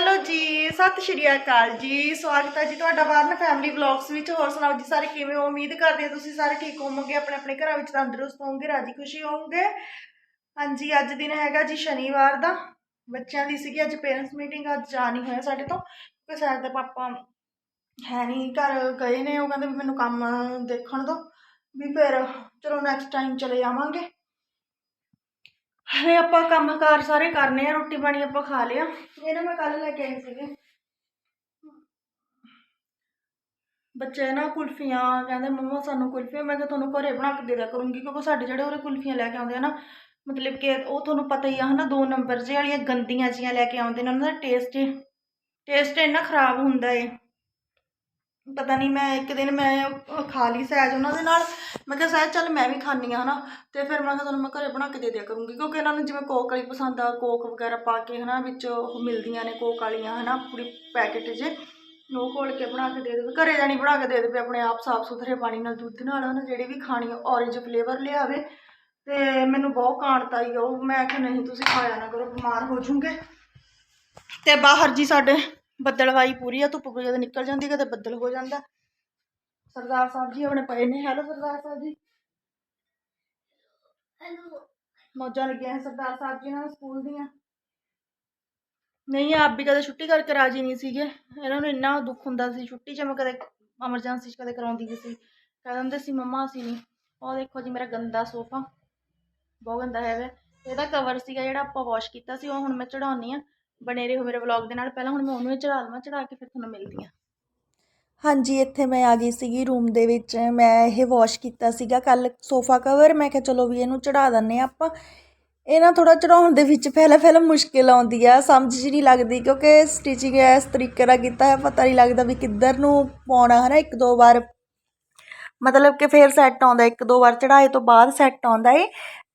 Hello ਜੀ, ਸਤਿ ਸ਼੍ਰੀ ਅਕਾਲ ਜੀ। ਸਵਾਗਤ ਹੈ ਜੀ ਤੁਹਾਡਾ ਵਾਰਨ ਫੈਮਿਲੀ ਵਲੌਗਸ ਵਿੱਚ। ਹੋਰ ਸੁਣਾਓ ਜੀ, ਸਾਰੇ ਕਿਵੇਂ ਹੋ? ਉਮੀਦ ਕਰਦੇ ਹਾਂ ਤੁਸੀਂ ਸਾਰੇ ਠੀਕ ਹੋਵੋਗੇ, ਆਪਣੇ ਆਪਣੇ ਘਰਾਂ ਵਿੱਚ ਤੰਦਰੁਸਤ ਹੋਵੋਗੇ, ਰਾਜੀ ਖੁਸ਼ੀ ਹੋਵੋਗੇ। ਹਾਂਜੀ, ਅੱਜ ਦਿਨ ਹੈਗਾ ਜੀ ਸ਼ਨੀਵਾਰ ਦਾ। ਬੱਚਿਆਂ ਦੀ ਸੀਗੀ ਅੱਜ ਪੇਰੈਂਟਸ ਮੀਟਿੰਗ ਅੱਜ ਜਾ ਨਹੀਂ ਹੋਇਆ ਸਾਡੇ ਤੋਂ। ਕਿਉਂਕਿ ਸਾਡੇ ਦੇ ਪਾਪਾ ਹੈ ਨਹੀਂ, ਘਰ ਗਏ ਨੇ, ਉਹ ਕਹਿੰਦੇ ਵੀ ਮੈਨੂੰ ਕੰਮ ਦੇਖਣ ਦਿਓ ਵੀ ਫਿਰ ਚਲੋ ਨੈਕਸਟ ਟਾਈਮ ਚਲੇ ਜਾਵਾਂਗੇ ਹਲੇ ਆਪਾਂ ਕੰਮ ਕਾਰ ਸਾਰੇ ਕਰਨੇ ਆ, ਰੋਟੀ ਪਾਣੀ ਆਪਾਂ ਖਾ ਲਿਆ। ਇਹ ਨਾ ਮੈਂ ਕੱਲ ਲੈ ਕੇ ਆਈ ਸੀਗੇ। ਬੱਚੇ ਨਾ ਕੁਲਫੀਆਂ, ਕਹਿੰਦੇ ਮੰਮਾ ਸਾਨੂੰ ਕੁਲਫੀਆਂ, ਮੈਂ ਕਿਹਾ ਤੁਹਾਨੂੰ ਘਰੇ ਬਣਾ ਕੇ ਦੇ ਦਿਆ ਕਰੂੰਗੀ, ਕਿਉਂਕਿ ਸਾਡੇ ਜਿਹੜੇ ਉਰੇ ਕੁਲਫੀਆਂ ਲੈ ਕੇ ਆਉਂਦੇ ਆ ਨਾ, ਮਤਲਬ ਕਿ ਉਹ ਤੁਹਾਨੂੰ ਪਤਾ ਹੀ ਆ, ਹਨਾ, ਦੋ ਨੰਬਰ ਜੇ ਵਾਲੀਆਂ ਗੰਦੀਆਂ ਜੀਆਂ ਲੈ ਕੇ ਆਉਂਦੇ ਨੇ, ਉਹਨਾਂ ਦਾ ਟੇਸਟ ਟੇਸਟ ਇੰਨਾ ਖਰਾਬ ਹੁੰਦਾ ਏ। ਪਤਾ ਨਹੀਂ ਮੈਂ ਇੱਕ ਦਿਨ ਮੈਂ ਉਹ ਖਾ ਲਈ ਸਹਿਜ ਉਹਨਾਂ ਦੇ ਨਾਲ। ਮੈਂ ਕਿਹਾ, ਸਹਿਜ ਚੱਲ ਮੈਂ ਵੀ ਖਾਣੀ ਆ ਹਨਾ। ਤੇ ਫਿਰ ਮੈਂ ਕਿਹਾ ਤੁਹਾਨੂੰ ਮੈਂ ਘਰੇ ਬਣਾ ਕੇ ਦੇ ਦਿਆ ਕਰੂੰਗੀ। ਕਿਉਂਕਿ ਇਹਨਾਂ ਨੂੰ ਜਿਵੇਂ ਕੋਕ ਵਾਲੀ ਪਸੰਦ ਆ, ਕੋਕ ਵਗੈਰਾ ਪਾ ਕੇ ਹਨਾ, ਵਿੱਚ ਉਹ ਮਿਲਦੀਆਂ ਨੇ ਕੋਕ ਵਾਲੀਆਂ ਹਨਾ, ਪੂਰੀ ਪੈਕੇਟ ਜੇ। ਉਹ ਘੋਲ ਕੇ ਬਣਾ ਕੇ ਦੇ ਦੇਵੇ ਘਰੇ ਜਾਣੀ ਬਣਾ ਕੇ ਦੇ ਦੇਵੇ ਆਪਣੇ ਆਪ ਸਾਫ਼ ਸੁਥਰੇ ਪਾਣੀ ਨਾਲ, ਦੁੱਧ ਨਾਲ ਹਨਾ, ਜਿਹੜੀ ਵੀ ਖਾਣੀ ਔਰੇਂਜ ਫਲੇਵਰ ਲਿਆਵੇ। ਤੇ ਮੈਨੂੰ ਬਹੁਤ ਕਾਂਟ ਆਈ ਉਹ ਮੈਂ ਕਿਹਾ, ਨਹੀਂ, ਤੁਸੀਂ ਖਾਇਆ ਨਾ ਕਰੋ, ਬਿਮਾਰ ਹੋ ਜੂਗੇ। ਤੇ ਬਾਹਰ ਜੀ ਸਾਡੇ ਬੱਦਲਵਾਈ ਪੂਰੀ ਆ ਧੁੱਪ ਜਦੋਂ ਨਿਕਲ ਜਾਂਦੀ ਕਦੇ ਬੱਦਲ ਹੋ ਜਾਂਦਾ। ਸਰਦਾਰ ਸਾਹਿਬ ਜੀ ਆਪਣੇ ਪਏ ਨੇ ਹੈਲੋ ਸਰਦਾਰ ਸਾਹਿਬ ਜੀ। ਹੈਲੋ। ਮੌਜਾਂ ਲੱਗੀਆਂ ਹੈ ਸਰਦਾਰ ਸਾਹਿਬ ਜੀ ਨਾਲ ਸਕੂਲ ਦੀਆਂ। ਨਹੀਂ ਆਪ ਵੀ ਕਦੇ ਛੁੱਟੀ ਕਰਕੇ ਰਾਜੀ ਨਹੀਂ ਸੀਗੇ। ਇਹਨਾਂ ਨੂੰ ਇੰਨਾ ਦੁੱਖ ਹੁੰਦਾ ਸੀ ਛੁੱਟੀ 'ਚ ਮੈਂ ਕਦੇ ਐਮਰਜੈਂਸੀ 'ਚ ਕਦੇ ਕਰਾਉਂਦੀ ਵੀ ਸੀ। ਕਹਿ ਦਿੰਦੇ ਸੀ ਮੰਮਾ ਅਸੀਂ ਨਹੀਂ। ਉਹ ਦੇਖੋ ਜੀ ਮੇਰਾ ਗੰਦਾ ਸੋਫਾ। ਬਹੁਤ ਗੰਦਾ ਹੈਗਾ। ਇਹਦਾ ਕਵਰ ਸੀਗਾ ਜਿਹੜਾ ਆਪਾਂ ਵਾਸ਼ ਕੀਤਾ ਸੀ ਉਹ ਹੁਣ ਮੈਂ ਚੜਾਉਣੀ ਆ ਬਣੇ ਰਹੋ ਮੇਰੇ ਵਲੌਗ ਦੇ ਨਾਲ। ਪਹਿਲਾਂ ਹੁਣ ਮੈਂ ਉਹਨੂੰ ਹੀ ਚੜਾ ਲਵਾਂ, ਚੜਾ ਕੇ ਫਿਰ ਤੁਹਾਨੂੰ ਮਿਲਦੀ ਹਾਂ। ਹਾਂਜੀ, ਇੱਥੇ ਮੈਂ ਆ ਗਈ ਸੀਗੀ ਰੂਮ ਦੇ ਵਿੱਚ। ਮੈਂ ਇਹ ਵਾਸ਼ ਕੀਤਾ ਸੀਗਾ ਕੱਲ ਸੋਫਾ ਕਵਰ ਮੈਂ ਕਿਹਾ ਚਲੋ ਵੀ ਇਹਨੂੰ ਚੜਾ ਦਿੰਨੇ ਆ ਆਪਾਂ। ਇਹ ਨਾ ਥੋੜਾ ਚੜਾਉਣ ਦੇ ਵਿੱਚ ਪਹਿਲਾਂ ਪਹਿਲਾਂ ਮੁਸ਼ਕਿਲ ਆਉਂਦੀ ਆ। ਸਮਝ ਜੀ ਨਹੀਂ ਲੱਗਦੀ ਕਿਉਂਕਿ ਸਟਿਚਿੰਗ ਇਸ ਤਰੀਕੇ ਨਾਲ ਕੀਤਾ ਹੈ ਪਤਾ ਨਹੀਂ ਲੱਗਦਾ ਵੀ ਕਿੱਧਰ ਨੂੰ ਪਾਉਣਾ ਹੈ ਨਾ ਇੱਕ ਦੋ ਵਾਰ। ਮਤਲਬ ਕਿ ਫੇਰ ਸੈੱਟ ਆਉਂਦਾ, ਇੱਕ ਦੋ ਵਾਰ ਚੜਾਏ ਤੋਂ ਬਾਅਦ ਸੈੱਟ ਆਉਂਦਾ ਏ।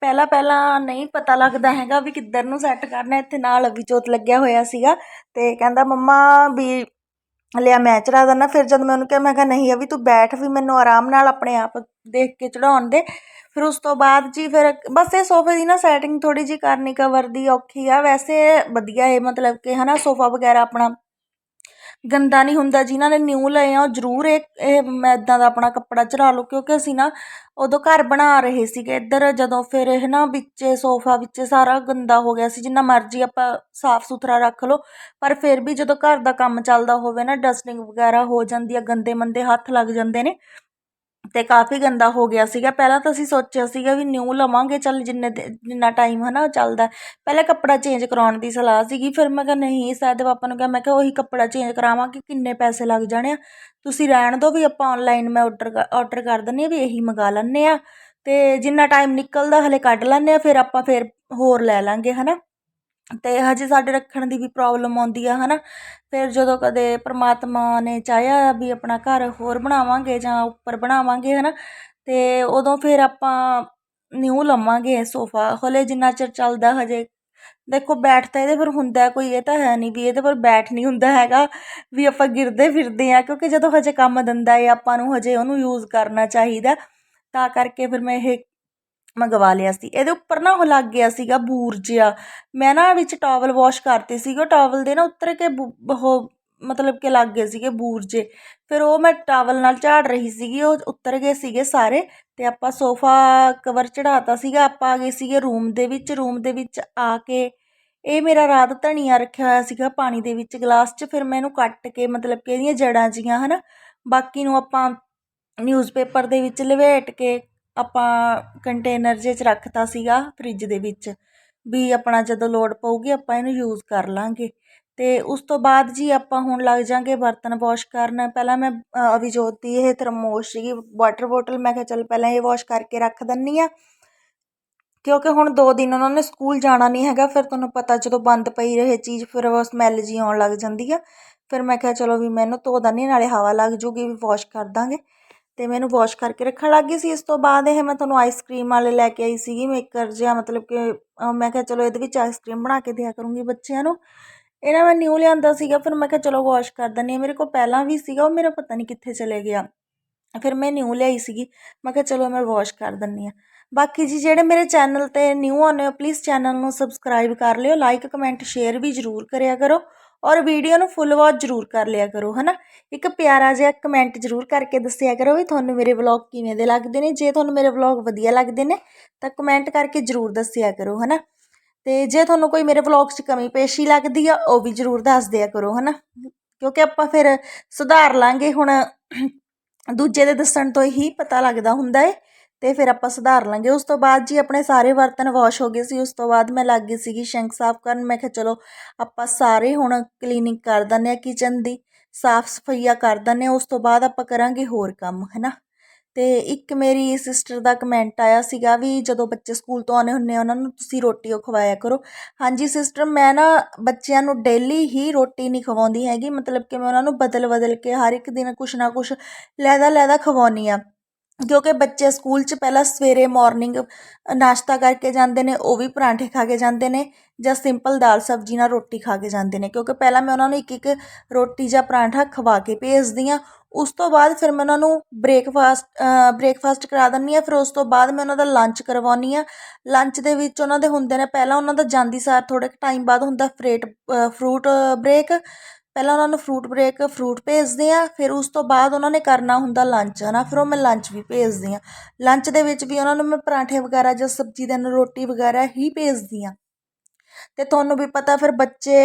ਪਹਿਲਾਂ ਪਹਿਲਾਂ ਨਹੀਂ ਪਤਾ ਲੱਗਦਾ ਹੈਗਾ ਵੀ ਕਿੱਧਰ ਨੂੰ ਸੈੱਟ ਕਰਨਾ, ਇੱਥੇ ਨਾਲ ਅਭਿਜੋਤ ਲੱਗਿਆ ਹੋਇਆ ਸੀਗਾ ਅਤੇ ਕਹਿੰਦਾ, ਮੰਮਾ ਵੀ ਲਿਆ ਮੈਂ ਚੜ੍ਹਾ ਦਿੰਦਾ। ਫਿਰ ਜਦ ਮੈਂ ਉਹਨੂੰ ਕਿਹਾ, ਮੈਂ ਕਿਹਾ, ਨਹੀਂ ਅਭੀ ਤੂੰ ਬੈਠ ਵੀ ਮੈਨੂੰ ਆਰਾਮ ਨਾਲ ਆਪਣੇ ਆਪ ਦੇਖ ਕੇ ਚੜਾਉਣ ਦੇ। ਫਿਰ ਉਸ ਤੋਂ ਬਾਅਦ ਜੀ ਫਿਰ ਬਸ ਇਹ ਸੋਫੇ ਦੀ ਨਾ ਸੈਟਿੰਗ ਥੋੜ੍ਹੀ ਜਿਹੀ ਕਰਨੀ ਕਵਰ ਦੀ ਔਖੀ ਆ। ਵੈਸੇ ਵਧੀਆ ਹੈ ਮਤਲਬ ਕਿ ਹੈ ਨਾ ਸੋਫਾ ਵਗੈਰਾ ਆਪਣਾ ਗੰਦਾ ਨਹੀਂ ਹੁੰਦਾ, ਜਿਨ੍ਹਾਂ ਨੇ ਨਿਊ ਲਏ ਆ, ਉਹ ਜ਼ਰੂਰ ਇਹ ਇਹ ਮੈਂ ਇੱਦਾਂ ਦਾ ਆਪਣਾ ਕੱਪੜਾ ਚੜਾ ਲਓ, ਕਿਉਂਕਿ ਅਸੀਂ ਨਾ ਉਦੋਂ ਘਰ ਬਣਾ ਰਹੇ ਸੀਗੇ। ਇੱਧਰ ਜਦੋਂ ਫਿਰ ਇਹ ਨਾ ਵਿੱਚੇ, ਸੋਫਾ ਵਿੱਚ ਸਾਰਾ ਗੰਦਾ ਹੋ ਗਿਆ ਸੀ, ਜਿੰਨਾ ਮਰਜ਼ੀ ਆਪਾਂ ਸਾਫ਼ ਸੁਥਰਾ ਰੱਖ ਲਓ, ਪਰ ਫਿਰ ਵੀ ਜਦੋਂ ਘਰ ਦਾ ਕੰਮ ਚੱਲਦਾ ਹੋਵੇ ਨਾ ਡਸਟਿੰਗ ਵਗੈਰਾ ਹੋ ਜਾਂਦੀ ਆ ਗੰਦੇ ਮੰਦੇ ਹੱਥ ਲੱਗ ਜਾਂਦੇ ਨੇ ਅਤੇ ਕਾਫੀ ਗੰਦਾ ਹੋ ਗਿਆ ਸੀਗਾ। ਪਹਿਲਾਂ ਤਾਂ ਅਸੀਂ ਸੋਚਿਆ ਸੀਗਾ ਵੀ ਨਿਊ ਲਵਾਂਗੇ, ਚੱਲ ਜਿੰਨੇ ਦੇ- ਜਿੰਨਾ ਟਾਈਮ ਹੈ ਨਾ ਉਹ ਚੱਲਦਾ। ਪਹਿਲਾਂ ਕੱਪੜਾ ਚੇਂਜ ਕਰਾਉਣ ਦੀ ਸਲਾਹ ਸੀਗੀ, ਫਿਰ ਮੈਂ ਕਿਹਾ ਨਹੀਂ ਸਾਦੇ ਪਾਪਾ ਨੂੰ ਕਿਹਾ, ਮੈਂ ਕਿਹਾ ਉਹੀ ਕੱਪੜਾ ਚੇਂਜ ਕਰਾਵਾਂਗੇ ਕਿੰਨੇ ਪੈਸੇ ਲੱਗ ਜਾਣੇ ਆ। ਤੁਸੀਂ ਰਹਿਣ ਦਿਓ ਵੀ ਆਪਾਂ ਆਨਲਾਈਨ ਮੈਂ ਆਰਡਰ ਆਰਡਰ ਕਰ ਦਿੰਦੇ ਹਾਂ ਵੀ ਇਹੀ ਮੰਗਾ ਲੈਂਦੇ ਆ ਅਤੇ ਜਿੰਨਾ ਟਾਈਮ ਨਿਕਲਦਾ ਹਲੇ ਕੱਢ ਲੈਂਦੇ ਆ ਫਿਰ ਆਪਾਂ ਫਿਰ ਹੋਰ ਲੈ ਲਾਂਗੇ ਨਾ ਅਤੇ ਹਜੇ ਸਾਡੇ ਰੱਖਣ ਦੀ ਵੀ ਪ੍ਰੋਬਲਮ ਆਉਂਦੀ ਆ ਹੈ ਨਾ ਫਿਰ ਜਦੋਂ ਕਦੇ ਪਰਮਾਤਮਾ ਨੇ ਚਾਹਿਆ ਵੀ ਆਪਣਾ ਘਰ ਹੋਰ ਬਣਾਵਾਂਗੇ ਜਾਂ ਉੱਪਰ ਬਣਾਵਾਂਗੇ ਹੈ ਨਾ ਅਤੇ ਉਦੋਂ ਫਿਰ ਆਪਾਂ ਨਿਊ ਲਵਾਂਗੇ ਸੋਫਾ। ਹਲੇ ਜਿੰਨਾ ਚਿਰ ਚੱਲਦਾ ਹਜੇ। ਦੇਖੋ, ਬੈਠ ਤਾਂ ਇਹਦੇ ਪਰ ਹੁੰਦਾ ਕੋਈ, ਇਹ ਤਾਂ ਹੈ ਨਹੀਂ ਵੀ ਇਹਦੇ ਪਰ ਬੈਠ ਨਹੀਂ ਹੁੰਦਾ ਹੈਗਾ ਵੀ ਆਪਾਂ ਗਿਰਦੇ ਫਿਰਦੇ ਆ, ਕਿਉਂਕਿ ਜਦੋਂ ਹਜੇ ਕੰਮ ਦਿੰਦਾ ਏ, ਆਪਾਂ ਨੂੰ ਹਜੇ ਉਹਨੂੰ ਯੂਜ਼ ਕਰਨਾ ਚਾਹੀਦਾ। ਤਾਂ ਕਰਕੇ ਫਿਰ ਮੈਂ ਇਹ ਮੰਗਵਾ ਲਿਆ ਸੀ। ਇਹਦੇ ਉੱਪਰ ਨਾ ਉਹ ਲੱਗ ਗਿਆ ਸੀਗਾ ਬੂਰ ਜਿਹਾ। ਮੈਂ ਨਾ ਵਿੱਚ ਟਾਵਲ ਵਾਸ਼ ਕਰਤੇ ਸੀਗੇ। ਉਹ ਟਾਵਲ ਦੇ ਨਾ ਉੱਤਰ ਕੇ ਬੂ- ਉਹ ਮਤਲਬ ਕਿ ਲੱਗ ਗਏ ਸੀਗੇ ਬੂਰ ਜੇ। ਫਿਰ ਉਹ ਮੈਂ ਟਾਵਲ ਨਾਲ ਝਾੜ ਰਹੀ ਸੀਗੀ। ਉਹ ਉੱਤਰ ਗਏ ਸੀਗੇ ਸਾਰੇ ਤੇ ਆਪਾਂ ਸੋਫਾ ਕਵਰ ਚੜਾਤਾ ਸੀਗਾ। ਆਪਾਂ ਆ ਗਏ ਸੀਗੇ ਰੂਮ ਦੇ ਵਿੱਚ। ਰੂਮ ਦੇ ਵਿੱਚ ਆ ਕੇ ਇਹ ਮੇਰਾ ਰਾਤ ਧਨੀਆ ਰੱਖਿਆ ਹੋਇਆ ਸੀਗਾ ਪਾਣੀ ਦੇ ਵਿੱਚ ਗਲਾਸ 'ਚ। ਫਿਰ ਮੈਂ ਇਹਨੂੰ ਕੱਟ ਕੇ ਮਤਲਬ ਕਿ ਇਹਦੀਆਂ ਜੜਾਂ ਜੀਆਂ ਹਨਾ, ਬਾਕੀ ਨੂੰ ਆਪਾਂ ਨਿਊਜ਼ਪੇਪਰ ਦੇ ਵਿੱਚ ਲਵੇਟ ਕੇ ਆਪਾਂ ਕੰਟੇਨਰ ਜਿਹੇ 'ਚ ਰੱਖਤਾ ਸੀਗਾ ਫਰਿੱਜ ਦੇ ਵਿੱਚ ਵੀ ਆਪਣਾ ਜਦੋਂ ਲੋੜ ਪਊਗੀ ਆਪਾਂ ਇਹਨੂੰ ਯੂਜ਼ ਕਰ ਲਾਂਗੇ। ਅਤੇ ਉਸ ਤੋਂ ਬਾਅਦ ਜੀ ਆਪਾਂ ਹੁਣ ਲੱਗ ਜਾਂਗੇ ਬਰਤਨ ਵਾਸ਼ ਕਰਨ। ਪਹਿਲਾਂ ਮੈਂ ਅ, ਅਭਿਜੋਤ ਦੀ ਇਹ ਥਰਮੋਸ ਸੀਗੀ ਵਾਟਰ ਬੋਟਲ ਮੈਂ ਕਿਹਾ ਚੱਲ ਪਹਿਲਾਂ ਇਹ ਵਾਸ਼ ਕਰਕੇ ਰੱਖ ਦਿੰਦੀ ਹਾਂ ਕਿਉਂਕਿ ਹੁਣ ਦੋ ਦਿਨ ਉਹਨਾਂ ਨੇ ਸਕੂਲ ਜਾਣਾ ਨਹੀਂ ਹੈਗਾ ਫਿਰ ਤੁਹਾਨੂੰ ਪਤਾ ਜਦੋਂ ਬੰਦ ਪਈ ਰਹੇ ਚੀਜ਼ ਫਿਰ ਉਹ ਸਮੈਲ ਜੀ ਆਉਣ ਲੱਗ ਜਾਂਦੀ ਆ। ਫਿਰ ਮੈਂ ਕਿਹਾ ਚਲੋ ਵੀ ਮੈਨੂੰ ਧੋ ਦਿੰਦੀ ਨਾਲੇ ਹਵਾ ਲੱਗ ਜੂਗੀ ਵੀ ਵਾਸ਼ ਕਰ ਦਾਂਗੇ। ਤੇ ਮੈਨੂੰ ਵਾਸ਼ ਕਰਕੇ ਰੱਖਣ ਲੱਗ ਗਈ ਸੀ ਇਸ ਤੋਂ ਬਾਅਦ ਇਹ ਮੈਂ ਤੁਹਾਨੂੰ ਆਈਸਕ੍ਰੀਮ ਵਾਲੇ ਲੈ ਕੇ ਆਈ ਸੀਗੀ ਮੇਕਰ ਜਿਹਾ, ਮਤਲਬ ਕਿ ਮੈਂ ਕਿਹਾ ਚਲੋ ਇਹਦੇ ਵਿੱਚ ਆਈਸਕ੍ਰੀਮ ਬਣਾ ਕੇ ਦਿਆ ਕਰੂੰਗੀ ਬੱਚਿਆਂ ਨੂੰ। ਇਹਨਾਂ ਮੈਂ ਨਿਊ ਲਿਆਂਦਾ ਸੀਗਾ, ਫਿਰ ਮੈਂ ਕਿਹਾ ਚਲੋ ਵਾਸ਼ ਕਰ ਦਿੰਦੀ ਹਾਂ। ਮੇਰੇ ਕੋਲ ਪਹਿਲਾਂ ਵੀ ਸੀਗਾ, ਉਹ ਮੇਰਾ ਪਤਾ ਨਹੀਂ ਕਿੱਥੇ ਚਲੇ ਗਿਆ। ਫਿਰ ਮੈਂ ਨਿਊ ਲਿਆਈ ਸੀਗੀ, ਮੈਂ ਕਿਹਾ ਚਲੋ ਮੈਂ ਵਾਸ਼ ਕਰ ਦਿੰਦੀ ਹਾਂ। ਬਾਕੀ ਜੀ ਜਿਹੜੇ ਮੇਰੇ ਚੈਨਲ ਤੇ ਨਿਊ ਆਉਂਦੇ ਹੋ ਪਲੀਜ਼ ਚੈਨਲ ਨੂੰ ਸਬਸਕ੍ਰਾਈਬ ਕਰ ਲਿਓ ਲਾਈਕ ਕਮੈਂਟ ਸ਼ੇਅਰ ਵੀ ਜ਼ਰੂਰ ਕਰਿਆ ਕਰੋ। ਔਰ ਵੀਡੀਓ ਨੂੰ ਫੁੱਲ ਵਾਚ ਜ਼ਰੂਰ ਕਰ ਲਿਆ ਕਰੋ, ਹਨਾ? ਇੱਕ ਪਿਆਰਾ ਜਿਹਾ ਕਮੈਂਟ ਜ਼ਰੂਰ ਕਰਕੇ ਦੱਸਿਆ ਕਰੋ ਵੀ ਤੁਹਾਨੂੰ ਮੇਰੇ ਵਲੌਗ ਕਿਵੇਂ ਦੇ ਲੱਗਦੇ ਨੇ। ਜੇ ਤੁਹਾਨੂੰ ਮੇਰੇ ਵਲੌਗ ਵਧੀਆ ਲੱਗਦੇ ਨੇ, ਤਾਂ ਕਮੈਂਟ ਕਰਕੇ ਜ਼ਰੂਰ ਦੱਸਿਆ ਕਰੋ, ਹਨਾ? ਤੇ ਜੇ ਤੁਹਾਨੂੰ ਕੋਈ ਮੇਰੇ ਵਲੌਗ 'ਚ ਕਮੀ ਪੇਸ਼ੀ ਲੱਗਦੀ ਆ, ਉਹ ਵੀ ਜ਼ਰੂਰ ਦੱਸ ਦਿਆ ਕਰੋ, ਹਨਾ? ਕਿਉਂਕਿ ਆਪਾਂ ਫਿਰ ਸੁਧਾਰ ਲਾਂਗੇ ਹੁਣ। ਦੂਜੇ ਦੇ ਦੱਸਣ ਤੋਂ ਹੀ ਪਤਾ ਲੱਗਦਾ ਹੁੰਦਾ ਏ। ਤੇ ਫਿਰ ਆਪਾਂ ਸੁਧਾਰ ਲਾਂਗੇ। ਉਸ ਤੋਂ ਬਾਅਦ ਜੀ ਆਪਣੇ ਸਾਰੇ ਬਰਤਨ ਵਾਸ਼ ਹੋ ਗਏ ਸੀ। ਉਸ ਤੋਂ ਬਾਅਦ ਮੈਂ ਲੱਗ ਗਈ ਸੀਗੀ ਸ਼ਿੰਕ ਸਾਫ਼ ਕਰਨ। ਮੈਂ ਕਿਹਾ, ਚਲੋ ਆਪਾਂ ਸਾਰੇ ਹੁਣ ਕਲੀਨਿੰਗ ਕਰ ਦਿੰਦੇ ਆ ਕਿਚਨ ਦੀ, ਸਾਫ਼ ਸਫਾਈਆ ਕਰ ਦਿੰਦੇ ਹਾਂ। ਉਸ ਤੋਂ ਬਾਅਦ ਆਪਾਂ ਕਰਾਂਗੇ ਹੋਰ ਕੰਮ ਹੈ ਨਾ ਤੇ ਇੱਕ ਮੇਰੀ ਸਿਸਟਰ ਦਾ ਕਮੈਂਟ ਆਇਆ ਸੀਗਾ ਵੀ ਜਦੋਂ ਬੱਚੇ ਸਕੂਲ ਤੋਂ ਆਉਂਦੇ ਹੁੰਦੇ ਆ, ਉਹਨਾਂ ਨੂੰ ਤੁਸੀਂ ਰੋਟੀ ਉਹ ਖਵਾਇਆ ਕਰੋ। ਹਾਂਜੀ ਸਿਸਟਰ ਮੈਂ ਨਾ ਬੱਚਿਆਂ ਨੂੰ ਡੇਲੀ ਹੀ ਰੋਟੀ ਨਹੀਂ ਖਵਾਉਂਦੀ ਹੈਗੀ। ਮਤਲਬ ਕਿ ਮੈਂ ਉਹਨਾਂ ਨੂੰ ਬਦਲ ਬਦਲ ਕੇ ਹਰ ਇੱਕ ਦਿਨ ਕੁਛ ਨਾ ਕੁਛ ਲੈਦਾ ਲੈਦਾ ਖਵਾਉਂਦੀ ਆ ਕਿਉਂਕਿ ਬੱਚੇ ਸਕੂਲ 'ਚ ਪਹਿਲਾਂ ਸਵੇਰੇ ਮੋਰਨਿੰਗ ਨਾਸ਼ਤਾ ਕਰਕੇ ਜਾਂਦੇ ਨੇ, ਉਹ ਵੀ ਪਰਾਂਠੇ ਖਾ ਕੇ ਜਾਂਦੇ ਨੇ ਜਾਂ ਸਿੰਪਲ ਦਾਲ ਸਬਜ਼ੀ ਨਾਲ ਰੋਟੀ ਖਾ ਕੇ ਜਾਂਦੇ ਨੇ। ਕਿਉਂਕਿ ਪਹਿਲਾਂ ਮੈਂ ਉਹਨਾਂ ਨੂੰ ਇੱਕ ਇੱਕ ਰੋਟੀ ਜਾਂ ਪਰਾਂਠਾ ਖਵਾ ਕੇ ਭੇਜਦੀ ਹਾਂ। ਉਸ ਤੋਂ ਬਾਅਦ ਫਿਰ ਮੈਂ ਉਹਨਾਂ ਨੂੰ ਬ੍ਰੇਕਫਾਸਟ ਬ੍ਰੇਕਫਾਸਟ ਕਰਾ ਦਿੰਦੀ ਹਾਂ। ਫਿਰ ਉਸ ਤੋਂ ਬਾਅਦ ਮੈਂ ਉਹਨਾਂ ਦਾ ਲੰਚ ਕਰਵਾਉਂਦੀ ਹਾਂ। ਲੰਚ ਦੇ ਵਿੱਚ ਉਹਨਾਂ ਦੇ ਹੁੰਦੇ ਨੇ, ਪਹਿਲਾਂ ਉਹਨਾਂ ਦਾ ਜਾਂਦੀ ਸਾਰ ਥੋੜ੍ਹੇ ਟਾਈਮ ਬਾਅਦ ਹੁੰਦਾ ਫਰੇਟ ਫਰੂਟ ਬ੍ਰੇਕ ਪਹਿਲਾਂ ਉਹਨਾਂ ਨੂੰ ਫਰੂਟ ਬ੍ਰੇਕ ਫਰੂਟ ਭੇਜਦੇ ਹਾਂ, ਫਿਰ ਉਸ ਤੋਂ ਬਾਅਦ ਉਹਨਾਂ ਨੇ ਕਰਨਾ ਹੁੰਦਾ ਲੰਚ ਹੈ ਨਾ ਫਿਰ ਉਹ ਮੈਂ ਲੰਚ ਵੀ ਭੇਜਦੀ ਹਾਂ। ਲੰਚ ਦੇ ਵਿੱਚ ਵੀ ਉਹਨਾਂ ਨੂੰ ਮੈਂ ਪਰਾਂਠੇ ਵਗੈਰਾ ਜਾਂ ਸਬਜ਼ੀ ਦੇ ਨਾਲ ਰੋਟੀ ਵਗੈਰਾ ਹੀ ਭੇਜਦੀ ਹਾਂ। ਅਤੇ ਤੁਹਾਨੂੰ ਵੀ ਪਤਾ ਫਿਰ ਬੱਚੇ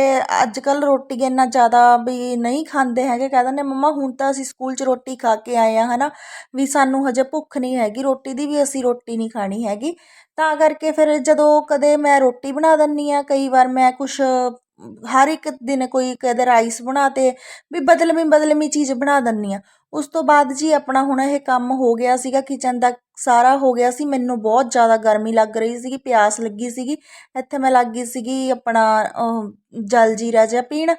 ਅੱਜ ਕੱਲ੍ਹ ਰੋਟੀ ਇੰਨਾ ਜ਼ਿਆਦਾ ਵੀ ਨਹੀਂ ਖਾਂਦੇ ਹੈਗੇ। ਕਹਿ ਦਿੰਦੇ, ਮੰਮਾ, ਹੁਣ ਤਾਂ ਅਸੀਂ ਸਕੂਲ 'ਚ ਰੋਟੀ ਖਾ ਕੇ ਆਏ ਹਾਂ ਹੈ ਨਾ ਵੀ ਸਾਨੂੰ ਹਜੇ ਭੁੱਖ ਨਹੀਂ ਹੈਗੀ, ਰੋਟੀ ਦੀ ਵੀ ਅਸੀਂ ਰੋਟੀ ਨਹੀਂ ਖਾਣੀ ਹੈਗੀ। ਤਾਂ ਕਰਕੇ ਫਿਰ ਜਦੋਂ ਕਦੇ ਮੈਂ ਰੋਟੀ ਬਣਾ ਦਿੰਦੀ ਹਾਂ, ਕਈ ਵਾਰ ਮੈਂ ਕੁਛ ਹਰ ਇੱਕ ਦਿਨ ਕੋਈ ਕਦੇ ਰਾਈਸ ਬਣਾ ਤੇ ਵੀ ਬਦਲਵੀਂ ਬਦਲਵੀਂ ਚੀਜ਼ ਬਣਾ ਦਿੰਦੀ ਆ ਉਸ ਤੋਂ ਬਾਅਦ ਜੀ ਆਪਣਾ ਹੁਣ ਇਹ ਕੰਮ ਹੋ ਗਿਆ ਸੀਗਾ ਕਿਚਨ ਦਾ, ਸਾਰਾ ਹੋ ਗਿਆ ਸੀ। ਮੈਨੂੰ ਬਹੁਤ ਜ਼ਿਆਦਾ ਗਰਮੀ ਲੱਗ ਰਹੀ ਸੀਗੀ, ਪਿਆਸ ਲੱਗੀ ਸੀਗੀ। ਇੱਥੇ ਮੈਂ ਲੱਗ ਗਈ ਸੀਗੀ ਆਪਣਾ ਜਲ ਜੀਰਾ ਜਿਹਾ ਪੀਣ।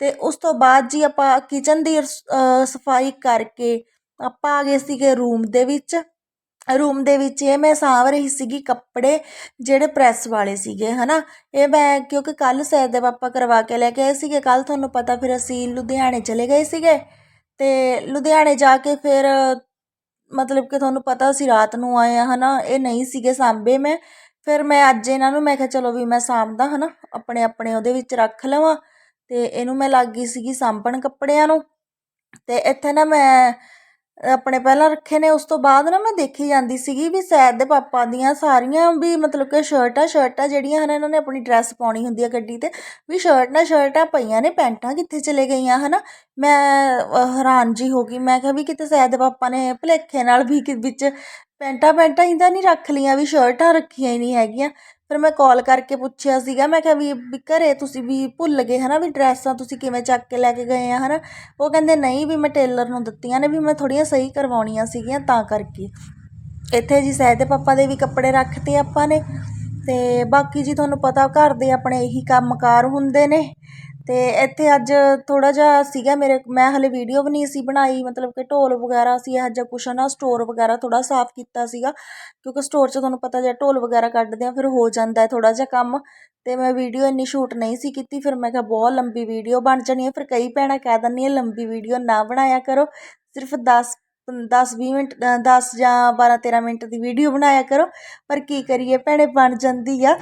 ਤੇ ਉਸ ਤੋਂ ਬਾਅਦ ਜੀ ਆਪਾਂ ਕਿਚਨ ਦੀ ਸਫ਼ਾਈ ਕਰਕੇ ਆਪਾਂ ਆ ਗਏ ਸੀਗੇ ਰੂਮ ਦੇ ਵਿੱਚ। ਰੂਮ ਦੇ ਵਿੱਚ ਇਹ ਮੈਂ ਸਾਂਭ ਰਹੀ ਸੀਗੀ ਕੱਪੜੇ ਜਿਹੜੇ ਪ੍ਰੈਸ ਵਾਲੇ ਸੀਗੇ, ਹਨਾ? ਇਹ ਮੈਂ ਕਿਉਂਕਿ ਕੱਲ ਸੈਰ ਦੇ ਪਾਪਾ ਕਰਵਾ ਕੇ ਲੈ ਕੇ ਆਏ ਸੀਗੇ ਕੱਲ ਤੁਹਾਨੂੰ ਪਤਾ ਫਿਰ ਅਸੀਂ ਲੁਧਿਆਣੇ ਚਲੇ ਗਏ ਸੀਗੇ ਤੇ ਲੁਧਿਆਣੇ ਜਾ ਕੇ ਫਿਰ ਮਤਲਬ ਕਿ ਤੁਹਾਨੂੰ ਪਤਾ ਅਸੀਂ ਰਾਤ ਨੂੰ ਆਏ ਆ, ਹਨਾ? ਇਹ ਨਹੀਂ ਸੀਗੇ ਸਾਂਭੇ ਮੈਂ। ਫਿਰ ਮੈਂ ਅੱਜ ਇਹਨਾਂ ਨੂੰ ਮੈਂ ਕਿਹਾ, ਚਲੋ ਵੀ ਮੈਂ ਸਾਂਭਦਾ, ਹਨਾ? ਆਪਣੇ ਆਪਣੇ ਉਹਦੇ ਵਿੱਚ ਰੱਖ ਲਵਾਂ। ਤੇ ਇਹਨੂੰ ਮੈਂ ਲੱਗ ਗਈ ਸੀਗੀ ਸਾਂਭਣ ਕੱਪੜਿਆਂ ਨੂੰ। ਤੇ ਇੱਥੇ ਨਾ ਮੈਂ ਆਪਣੇ ਪਹਿਲਾਂ ਰੱਖੇ ਨੇ, ਉਸ ਤੋਂ ਬਾਅਦ ਨਾ ਮੈਂ ਦੇਖੀ ਜਾਂਦੀ ਸੀਗੀ ਵੀ ਸੈਦ ਦੇ ਪਾਪਾ ਦੀਆਂ ਸਾਰੀਆਂ ਵੀ ਮਤਲਬ ਕਿ ਸ਼ਰਟਾਂ ਸ਼ਰਟਾਂ ਜਿਹੜੀਆਂ ਹਨ ਇਹਨਾਂ ਨੇ ਆਪਣੀ ਡਰੈਸ ਪਾਉਣੀ ਹੁੰਦੀ ਹੈ ਗੱਡੀ ਤੇ, ਵੀ ਸ਼ਰਟਾਂ ਸ਼ਰਟਾਂ ਪਈਆਂ ਨੇ, ਪੈਂਟਾਂ ਕਿੱਥੇ ਚਲੇ ਗਈਆਂ ਹਨਾ। ਮੈਂ ਹੈਰਾਨ ਜੀ ਹੋ ਗਈ, ਮੈਂ ਕਿਹਾ ਵੀ ਕਿਤੇ ਸੈਦ ਦੇ ਪਾਪਾ ਨੇ ਭੁਲੇਖੇ ਨਾਲ ਵੀ ਵਿੱਚ ਪੈਂਟਾਂ ਪੈਂਟਾਂ ਹੀ ਨਹੀਂ ਰੱਖ ਲਈਆਂ, ਵੀ ਸ਼ਰਟਾਂ ਰੱਖੀਆਂ ਹੀ ਨਹੀਂ ਹੈਗੀਆਂ। ਫਿਰ ਮੈਂ ਕਾਲ ਕਰਕੇ ਪੁੱਛਿਆ ਸੀਗਾ, ਮੈਂ ਕਿਹਾ ਵੀ ਵੀ ਘਰੇ ਤੁਸੀਂ ਵੀ ਭੁੱਲ ਗਏ ਹਨਾ, ਵੀ ਡਰੈਸਾਂ ਤੁਸੀਂ ਕਿਵੇਂ ਚੱਕ ਕੇ ਲੈ ਕੇ ਗਏ ਆ ਹਨਾ? ਉਹ ਕਹਿੰਦੇ, ਨਹੀਂ ਵੀ ਮੈਂ ਟੇਲਰ ਨੂੰ ਦਿੱਤੀਆਂ ਨੇ, ਵੀ ਮੈਂ ਥੋੜ੍ਹੀਆਂ ਸਹੀ ਕਰਵਾਉਣੀਆਂ ਸੀਗੀਆਂ ਤਾਂ ਕਰਕੇ। ਇੱਥੇ ਜੀ ਸਹਿ ਦੇ ਪਾਪਾ ਦੇ ਵੀ ਕੱਪੜੇ ਰੱਖਤੇ ਆਪਾਂ ਨੇ, ਤੇ ਬਾਕੀ ਜੀ ਤੁਹਾਨੂੰ ਪਤਾ ਘਰ ਦੇ ਆਪਣੇ ਇਹੀ ਕੰਮਕਾਰ ਹੁੰਦੇ ਨੇ। ਅਤੇ ਇੱਥੇ ਅੱਜ ਥੋੜ੍ਹਾ ਜਿਹਾ ਸੀਗਾ ਮੇਰੇ, ਮੈਂ ਹਾਲੇ ਵੀਡੀਓ ਵੀ ਨਹੀਂ ਸੀ ਬਣਾਈ, ਮਤਲਬ ਕਿ ਢੋਲ ਵਗੈਰਾ ਸੀ, ਇਹੋ ਜਿਹਾ ਕੁਛ ਨਾ ਸਟੋਰ ਵਗੈਰਾ ਥੋੜ੍ਹਾ ਸਾਫ਼ ਕੀਤਾ ਸੀਗਾ, ਕਿਉਂਕਿ ਸਟੋਰ 'ਚ ਤੁਹਾਨੂੰ ਪਤਾ ਜੇ ਢੋਲ ਵਗੈਰਾ ਕੱਢਦੇ ਆ ਫਿਰ ਹੋ ਜਾਂਦਾ ਥੋੜ੍ਹਾ ਜਿਹਾ ਕੰਮ ਅਤੇ ਮੈਂ ਵੀਡੀਓ ਇੰਨੀ ਸ਼ੂਟ ਨਹੀਂ ਸੀ ਕੀਤੀ, ਫਿਰ ਮੈਂ ਕਿਹਾ ਬਹੁਤ ਲੰਬੀ ਵੀਡੀਓ ਬਣ ਜਾਣੀ ਹੈ, ਫਿਰ ਕਈ ਭੈਣਾਂ ਕਹਿ ਦਿੰਦੀਆਂ, ਲੰਬੀ ਵੀਡੀਓ ਨਾ ਬਣਾਇਆ ਕਰੋ, ਸਿਰਫ 10 ਦਸ ਵੀਹ ਮਿੰਟ ਦਸ ਜਾਂ ਬਾਰਾਂ ਤੇਰਾਂ ਮਿੰਟ ਦੀ ਵੀਡੀਓ ਬਣਾਇਆ ਕਰੋ, ਪਰ ਕੀ ਕਰੀਏ, ਭੈਣੇ ਬਣ ਜਾਂਦੀ ਆ।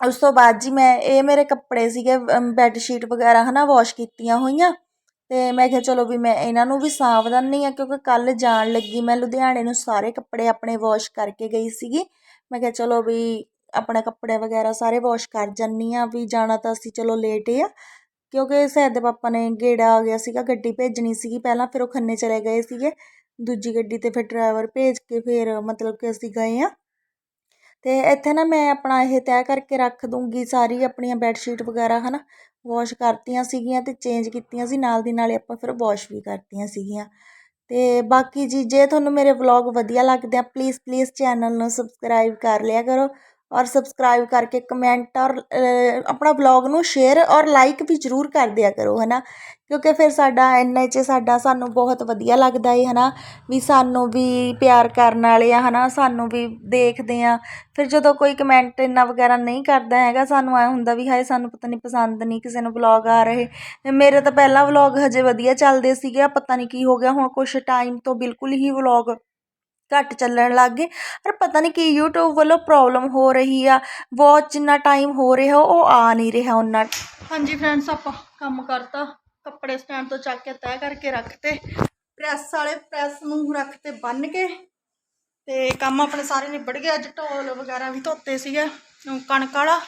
ਉਸ ਤੋਂ ਬਾਅਦ ਜੀ ਮੈਂ, ਇਹ ਮੇਰੇ ਕੱਪੜੇ ਸੀਗੇ ਬੈੱਡ ਸ਼ੀਟ ਵਗੈਰਾ ਹੈ ਨਾ ਵਾਸ਼ ਕੀਤੀਆਂ ਹੋਈਆਂ। ਅਤੇ ਮੈਂ ਕਿਹਾ ਚਲੋ ਵੀ ਮੈਂ ਇਹਨਾਂ ਨੂੰ ਵੀ ਸਾਂਭ ਦਿੰਦੀ ਹਾਂ, ਕਿਉਂਕਿ ਕੱਲ੍ਹ ਜਾਣ ਲੱਗੀ ਮੈਂ ਲੁਧਿਆਣੇ ਨੂੰ ਸਾਰੇ ਕੱਪੜੇ ਆਪਣੇ ਵਾਸ਼ ਕਰਕੇ ਗਈ ਸੀਗੀ। ਮੈਂ ਕਿਹਾ ਚਲੋ ਵੀ ਆਪਣੇ ਕੱਪੜੇ ਵਗੈਰਾ ਸਾਰੇ ਵਾਸ਼ ਕਰ ਜਾਂਦੀ ਹਾਂ, ਵੀ ਜਾਣਾ ਤਾਂ ਅਸੀਂ ਚਲੋ ਲੇਟ ਹੀ ਆ। ਕਿਉਂਕਿ ਸੈਦ ਦੇ ਪਾਪਾ ਨੇ ਗੇੜਾ ਆ ਗਿਆ ਸੀਗਾ, ਗੱਡੀ ਭੇਜਣੀ ਸੀਗੀ ਪਹਿਲਾਂ, ਫਿਰ ਉਹ ਖੰਨੇ ਚਲੇ ਗਏ ਸੀਗੇ। ਦੂਜੀ ਗੱਡੀ ਤੇ ਫਿਰ ਡਰਾਈਵਰ ਭੇਜ ਕੇ ਫਿਰ ਮਤਲਬ ਕਿ ਅਸੀਂ ਗਏ ਆ ਅਤੇ ਇੱਥੇ ਨਾ ਮੈਂ ਆਪਣਾ ਇਹ ਤੈਅ ਕਰਕੇ ਰੱਖ ਦੂੰਗੀ ਸਾਰੀ ਆਪਣੀਆਂ ਬੈੱਡਸ਼ੀਟ ਵਗੈਰਾ ਹੈ ਨਾ ਵੋਸ਼ ਕਰਤੀਆਂ ਸੀਗੀਆਂ ਅਤੇ ਚੇਂਜ ਕੀਤੀਆਂ ਸੀ, ਨਾਲ ਦੀ ਨਾਲੇ ਆਪਾਂ ਫਿਰ ਵੋਸ਼ ਵੀ ਕਰਤੀਆਂ ਸੀਗੀਆਂ। ਅਤੇ ਬਾਕੀ ਜੀ, ਜੇ ਤੁਹਾਨੂੰ ਮੇਰੇ ਵਲੌਗ ਵਧੀਆ ਲੱਗਦੇ ਆ ਪਲੀਜ਼ ਪਲੀਜ਼ ਚੈਨਲ ਨੂੰ ਸਬਸਕ੍ਰਾਈਬ ਕਰ ਲਿਆ ਕਰੋ। ਔਰ ਸਬਸਕ੍ਰਾਈਬ ਕਰਕੇ ਕਮੈਂਟ ਔਰ ਆਪਣਾ ਬਲੌਗ ਨੂੰ ਸ਼ੇਅਰ ਔਰ ਲਾਈਕ ਵੀ ਜ਼ਰੂਰ ਕਰ ਦਿਆ ਕਰੋ ਹੈ ਨਾ ਕਿਉਂਕਿ ਫਿਰ ਸਾਡਾ ਇੰਨਾ 'ਚ ਸਾਡਾ ਸਾਨੂੰ ਬਹੁਤ ਵਧੀਆ ਲੱਗਦਾ ਹੈ ਹੈ ਨਾ ਵੀ ਸਾਨੂੰ ਵੀ ਪਿਆਰ ਕਰਨ ਵਾਲੇ ਆ ਹੈ ਨਾ ਸਾਨੂੰ ਵੀ ਦੇਖਦੇ ਆ। ਫਿਰ ਜਦੋਂ ਕੋਈ ਕਮੈਂਟ ਇੰਨਾ ਵਗੈਰਾ ਨਹੀਂ ਕਰਦਾ ਹੈਗਾ, ਸਾਨੂੰ ਐ ਹੁੰਦਾ ਵੀ ਹਾਏ, ਸਾਨੂੰ ਪਤਾ ਨਹੀਂ ਪਸੰਦ ਨਹੀਂ ਕਿਸੇ ਨੂੰ ਵਲੌਗ ਆ ਰਹੇ। ਮੇਰੇ ਤਾਂ ਪਹਿਲਾਂ ਵਲੌਗ ਹਜੇ ਵਧੀਆ ਚੱਲਦੇ ਸੀਗੇ ਪਤਾ ਨਹੀਂ ਕੀ ਹੋ ਗਿਆ, ਹੁਣ ਕੁਛ ਟਾਈਮ ਤੋਂ ਬਿਲਕੁਲ ਹੀ ਵਲੌਗ ਘੱਟ ਚੱਲਣ ਲੱਗ ਗਏ। ਪਰ ਪਤਾ ਨਹੀਂ ਕੀ YouTube ਵੱਲੋਂ ਪ੍ਰੋਬਲਮ ਹੋ ਰਹੀ ਆ ਵਾਚ ਜਿੰਨਾ ਟਾਈਮ ਹੋ ਰਿਹਾ, ਉਹ ਆ ਨਹੀਂ ਰਿਹਾ ਉਹਨਾਂ ਹਾਂਜੀ ਫਰੈਂਡਸ ਆਪਾਂ ਕੰਮ ਕਰਤਾ, ਕੱਪੜੇ ਸਟੈਂਡ ਤੋਂ ਚੱਕ ਕੇ ਤੈਅ ਕਰਕੇ ਰੱਖਤੇ ਪ੍ਰੈਸ ਵਾਲੇ ਪ੍ਰੈਸ ਨੂੰ ਰੱਖਤੇ ਬੰਨ ਕੇ ਤੇ ਕੰਮ ਆਪਣੇ ਸਾਰੇ ਨਿਬੜ ਗਏ। ਅੱਜ ਢੋਲ ਵਗੈਰਾ ਵੀ ਧੋਤੇ ਸੀਗੇ ਕਣਕ ਵਾਲਾ।